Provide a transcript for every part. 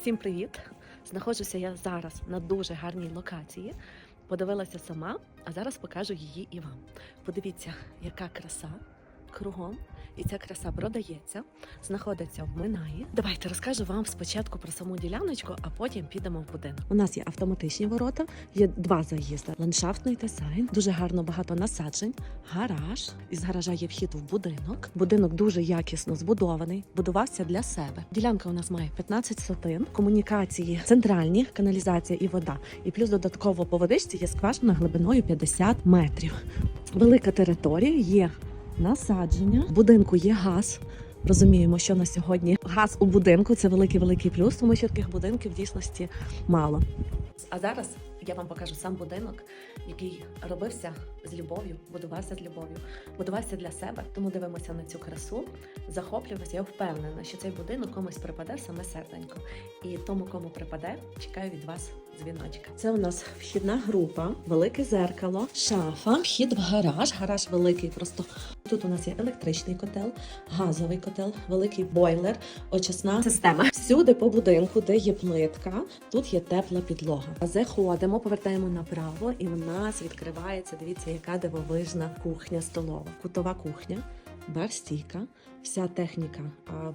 Всім привіт! Знаходжуся я зараз на дуже гарній локації. Подивилася сама, а зараз покажу її і вам. Подивіться, яка краса кругом. І ця краса продається, знаходиться в Минаї. Давайте розкажу вам спочатку про саму діляночку, а потім підемо в будинок. У нас є автоматичні ворота, є два заїзди, ландшафтний дизайн, дуже гарно багато насаджень, гараж. Із гаража є вхід в будинок. Будинок дуже якісно збудований, будувався для себе. Ділянка у нас має 15 сотин, комунікації центральні, каналізація і вода. І плюс додатково по водичці є скважина глибиною 50 метрів. Велика територія є насадження. В будинку є газ. Розуміємо, що на сьогодні газ у будинку це великий великий плюс, тому що таких будинків в дійсності мало. А зараз я вам покажу сам будинок, який робився з любов'ю, будувався з любов'ю, будувався для себе. Тому дивимося на цю красу, захоплюємося. Я впевнена, що цей будинок комусь припаде саме серденько. І тому, кому припаде, чекаю від вас дзвіночка. Це у нас вхідна група, велике зеркало, шафа, вхід в гараж. Гараж великий, просто тут у нас є електричний котел, газовий котел, великий бойлер, очисна система. Всюди по будинку, де є плитка, тут є тепла підлога. Заходимо, повертаємо направо, і в нас відкривається. Дивіться, яка дивовижна кухня столова, кутова кухня. Бар-стійка, вся техніка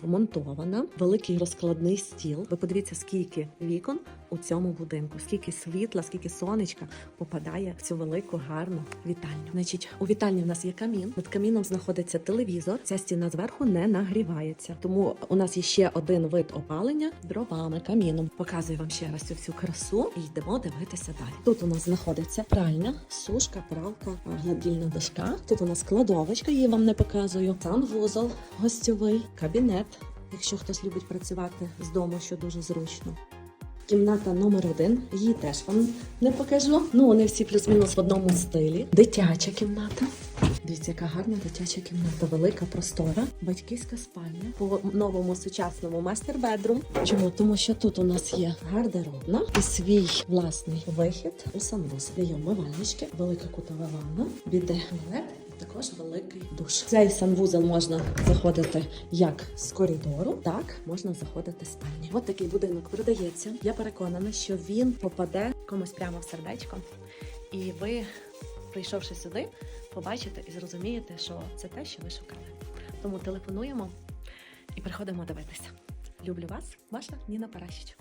вмонтована, великий розкладний стіл. Ви подивіться, скільки вікон у цьому будинку, скільки світла, скільки сонечка попадає в цю велику гарну вітальню. Значить, у вітальні в нас є камін. Над каміном знаходиться телевізор. Ця стіна зверху не нагрівається. Тому у нас є ще один вид опалення дровами, каміном. Показую вам ще раз цю всю красу і йдемо дивитися далі. Тут у нас знаходиться пральня, сушка, пралка, гладільна дошка. Тут у нас кладовочка, її вам не показую. Санвузол, гостьовий, кабінет. Якщо хтось любить працювати з дому, що дуже зручно. Кімната номер один. Її теж вам не покажу. Ну, вони всі плюс-мінус в одному стилі. Дитяча кімната. Дивіться, яка гарна дитяча кімната, велика, простора. Батьківська спальня по новому сучасному мастер-бедрум. Чому? Тому що тут у нас є гардеробна і свій власний вихід у санвузол. Є умивальнички, велика кутова ванна, біде туалет. Також великий душ. Цей санвузол можна заходити як з коридору, так можна заходити з спальні. От такий будинок продається. Я переконана, що він попаде комусь прямо в сердечко, і ви, прийшовши сюди, побачите і зрозумієте, що це те, що ви шукали. Тому телефонуємо і приходимо дивитися. Люблю вас, ваша Ніна Паращич.